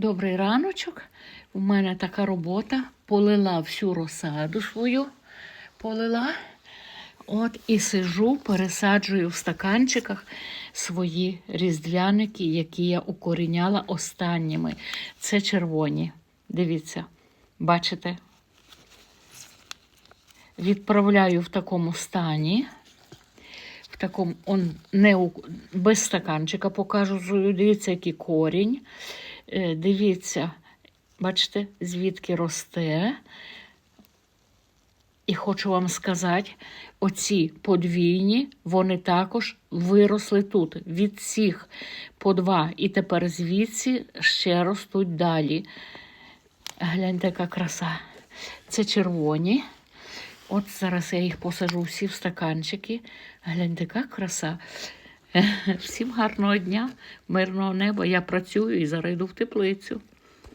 Добрий раночок. У мене така робота. Полила всю розсаду свою. Полила. От і сижу, пересаджую в стаканчиках свої різдвяники, які я укоріняла останніми. Це червоні. Дивіться, бачите? Відправляю в такому стані. В такому, он не без стаканчика покажу. Дивіться, який корінь. Е, Дивіться, бачите, звідки росте. І хочу вам сказати, оці подвійні, вони також виросли тут. Від цих по два. І тепер звідси ще ростуть далі. Гляньте, яка краса. Це червоні. От зараз я їх посажу всі в стаканчики. Гляньте, яка краса. Всім гарного дня, мирного неба. Я працюю і зараз йду в теплицю.